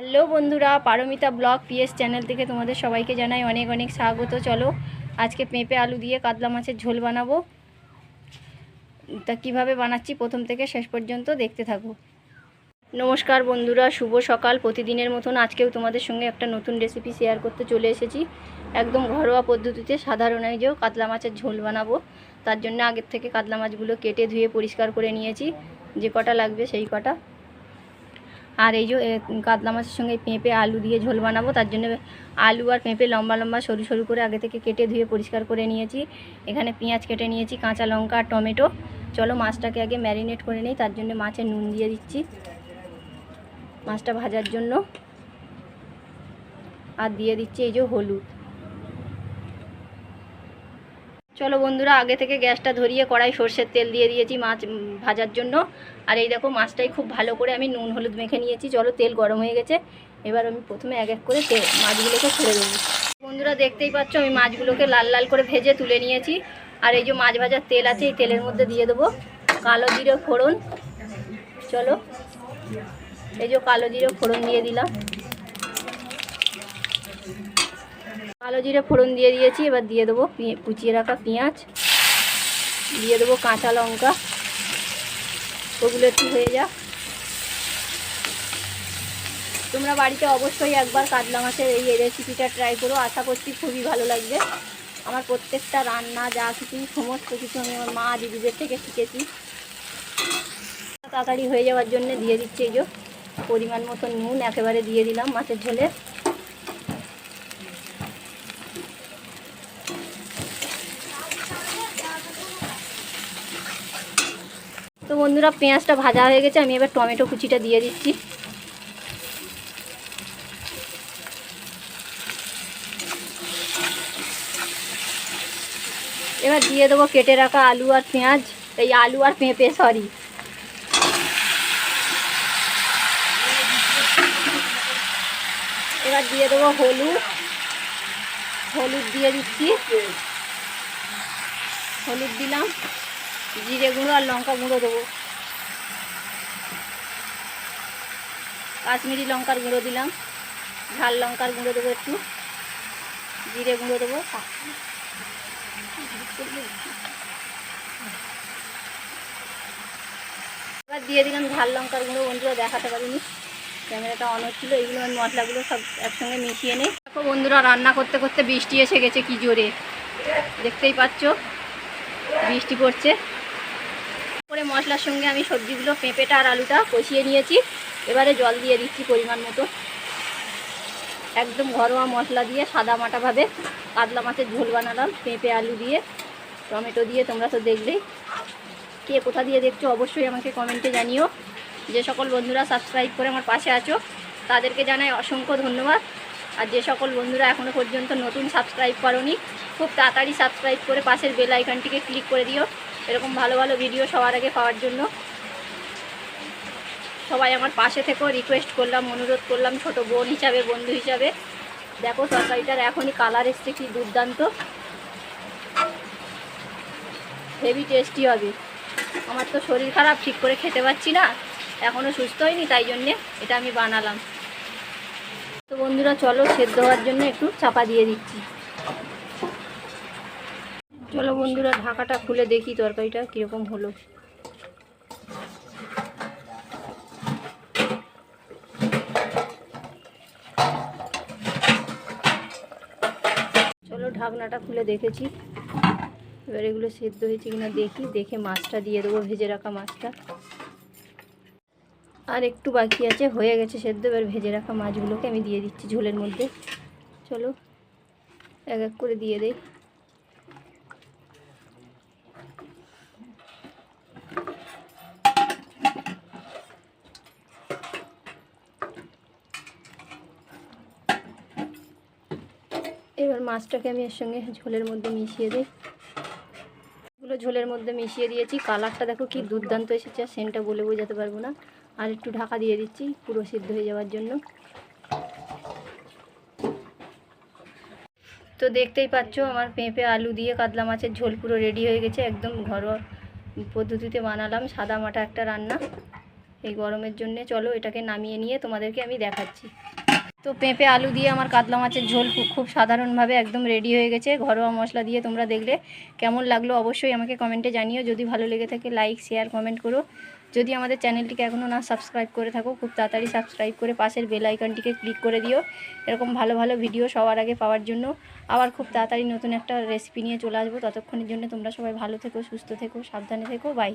Hello বন্ধুরা, Paromita blog PS channel থেকে তোমাদের সবাইকে জানাই অনেক অনেক স্বাগত। চলো, আজকে পেঁপে আলু দিয়ে কাতলা মাছের ঝোল বানাবো। তা কীভাবে বানাচ্ছি প্রথম থেকে শেষ পর্যন্ত দেখতে থাকো। নমস্কার বন্ধুরা, শুভ সকাল। প্রতিদিনের মতন আজকেও তোমাদের সঙ্গে একটা নতুন রেসিপি শেয়ার করতে চলে এসেছি। একদম ঘরোয়া পদ্ধতিতে সাধারণ যে কাতলা মাছের ঝোল বানাবো। তার জন্য আগের থেকে কাতলা মাছগুলো কেটে ধুয়ে পরিষ্কার করে নিয়েছি। যে কটা লাগবে সেই কটা। আর এই যে কাতলা মাছের সঙ্গে পেঁপে, আলু দিয়ে ঝোল বানাবো, তার জন্য আলু আর পেঁপে লম্বা লম্বা সরু সরু করে আগে থেকে কেটে ধুয়ে পরিষ্কার করে নিয়েছি। এখানে পেঁয়াজ কেটে নিয়েছি, কাঁচা লঙ্কা আর টমেটো। চলো মাছটাকে আগে ম্যারিনেট করে নিই, তার জন্য মাছের নুন দিয়ে দিচ্ছি মাছটা ভাজার জন্য। আর দিয়ে দিচ্ছি এই যে হলুদ। চলো বন্ধুরা, আগে থেকে গ্যাসটা ধরিয়ে কড়াই সর্ষের তেল দিয়ে দিয়েছি মাছ ভাজার জন্য। আর এই দেখো, মাছটাই খুব ভালো করে আমি নুন হলুদ মেখে নিয়েছি। চলো, তেল গরম হয়ে গেছে। এবার আমি প্রথমে এক এক করে তেল, মাছগুলোকে ছেড়ে দেবো। বন্ধুরা, দেখতেই পাচ্ছ, আমি মাছগুলোকে লাল লাল করে ভেজে তুলে নিয়েছি। আর এই যে মাছ ভাজার তেল আছে, এই তেলের মধ্যে দিয়ে দেবো কালো জিরে ফোড়ন। চলো, এই যে কালো জিরে ফোড়ন দিয়ে দিলাম। কালো জিরে ফোড়ন দিয়ে দিয়েছি, এবার দিয়ে দেবো কুচিয়ে রাখা পেঁয়াজ, দিয়ে দেবো কাঁচা লঙ্কা। ওগুলো একটু হয়ে যাক। তোমরা বাড়িতে অবশ্যই একবার কাতলা মাছের এই রেসিপিটা ট্রাই করো, আশা করছি খুবই ভালো লাগবে। আমার প্রত্যেকটা রান্না, যা কিছু, সমস্ত কিছু আমি আমার মা দিদিদের থেকে শিখেছি। তাড়াতাড়ি হয়ে যাওয়ার জন্য দিয়ে দিচ্ছি এই যে পরিমাণ মতো নুন, একেবারে দিয়ে দিলাম মাছের ঝোলে। তো বন্ধুরা, পেঁয়াজটা ভাজা হয়ে গেছে, আমি এবার টমেটো কুচিটা দিয়ে দিচ্ছি। এবার দিয়ে দেবো কেটে রাখা আলু আর পেঁয়াজ, এই আলু আর পেঁপে সরি এবার দিয়ে দেবো হলুদ। হলুদ দিয়ে দিচ্ছি। হলুদ দিলাম। জিরে গুঁড়ো আর লঙ্কা গুঁড়ো দেবো। কাশ্মীরি লঙ্কার গুঁড়ো দিলাম। ঝাল লঙ্কার গুঁড়ো দেবো একটু। জিরে গুঁড়ো দেবো। এবার দিয়ে দিলাম ঝাল লঙ্কার গুঁড়ো। বন্ধুরা দেখাতে পারিনি। ক্যামেরাটা অন হচ্ছিল। এইগুলো মশলাগুলো সব একসঙ্গে মিশিয়ে নিই। দেখো বন্ধুরা, রান্না করতে করতে বৃষ্টি এসে গেছে কি জোরে। দেখতেই পাচ্ছ, বৃষ্টি পড়ছে। করে মশলার সঙ্গে আমি সবজিগুলো, পেঁপেটা আর আলুটা কষিয়ে নিয়েছি। এবারে জল দিয়ে দিচ্ছি পরিমাণ মতো। একদম ঘরোয়া মশলা দিয়ে সাদা মাটাভাবে কাতলা মাছের ঝোল বানালাম, পেঁপে, আলু দিয়ে, টমেটো দিয়ে, তোমরা তো দেখলেই। কে কোথা দিয়ে দেখছ অবশ্যই আমাকে কমেন্টে জানিও। যে সকল বন্ধুরা সাবস্ক্রাইব করে আমার পাশে আছো, তাদেরকে জানাই অসংখ্য ধন্যবাদ। আর যে সকল বন্ধুরা এখনও পর্যন্ত নতুন সাবস্ক্রাইব করনি, খুব তাড়াতাড়ি সাবস্ক্রাইব করে পাশের বেল আইকনটিকে ক্লিক করে দিও। এরকম ভালো ভালো ভিডিও সবার আগে পাওয়ার জন্য। সবাই আমার পাশে থেকেও রিকোয়েস্ট করলাম, অনুরোধ করলাম, ছোট বোন হিসাবে, বন্ধু হিসাবে। দেখো, তরকারিটার এখনই কালার এসছে, কি দুর্দান্ত। হেভি টেস্টি হবে। আমার তো শরীর খারাপ, ঠিক করে খেতে পাচ্ছি না। এখনও সুস্থ হয়নি, তাই জন্যে এটা আমি বানালাম। তো বন্ধুরা, চলো, সেদ্ধ হওয়ার জন্য একটু চাপা দিয়ে দিচ্ছি। চলো বন্ধুরা, ঢাকাটা খুলে দেখি তরকারিটা কীরকম হলো। চলো ঢাকনাটা খুলে দেখেছি। এবার এগুলো সেদ্ধ হয়েছে কিনা দেখি, দেখে মাছটা দিয়ে দেবো, ভেজে রাখা মাছটা। আর একটু বাকি আছে, হয়ে গেছে সেদ্ধ, এবার ভেজে রাখা মাছগুলোকে আমি দিয়ে দিচ্ছি ঝোলের মধ্যে। চলো এক এক করে দিয়ে দেই। এবার মাছটাকে আমি এর সঙ্গে ঝোলের মধ্যে মিশিয়ে দিই। এগুলো ঝোলের মধ্যে মিশিয়ে দিয়েছি। কালারটা দেখো কি দুর্দান্ত এসেছে, আর সেন্টটা বলে বোঝাতে পারব না। আর একটু ঢাকা দিয়ে দিচ্ছি, পুরো সিদ্ধ হয়ে যাওয়ার জন্য। তো দেখতেই পাচ্ছ, আমার পেঁপে, আলু দিয়ে কাতলা মাছের ঝোল পুরো রেডি হয়ে গেছে। একদম ঘরোয়া পদ্ধতিতে বানালাম, সাদা মাটা একটা রান্না। এই গরমের জন্যে চলো এটাকে নামিয়ে নিয়ে তোমাদেরকে আমি দেখাচ্ছি। তো পেঁপে, আলু দিয়ে আমার কাতলা মাছের ঝোল খুব সাধারণভাবে একদম রেডি হয়ে গেছে। ঘরোয়া মশলা দিয়ে তোমরা দেখলে কেমন লাগল অবশ্যই আমাকে কমেন্টে জানিও। যদি ভালো লেগে থাকে লাইক শেয়ার কমেন্ট করো। যদি আমাদের চ্যানেলটিকে এখনও না সাবস্ক্রাইব করে থাকো, খুব তাড়াতাড়ি সাবস্ক্রাইব করে পাশের বেল আইকনটিকে ক্লিক করে দিও। এরকম ভালো ভালো ভিডিও সবার আগে পাওয়ার জন্য। আবার খুব তাড়াতাড়ি নতুন একটা রেসিপি নিয়ে চলে আসব। ততক্ষণের জন্য তোমরা সবাই ভালো থেকো, সুস্থ থেকো, সাবধানে থেকো। বাই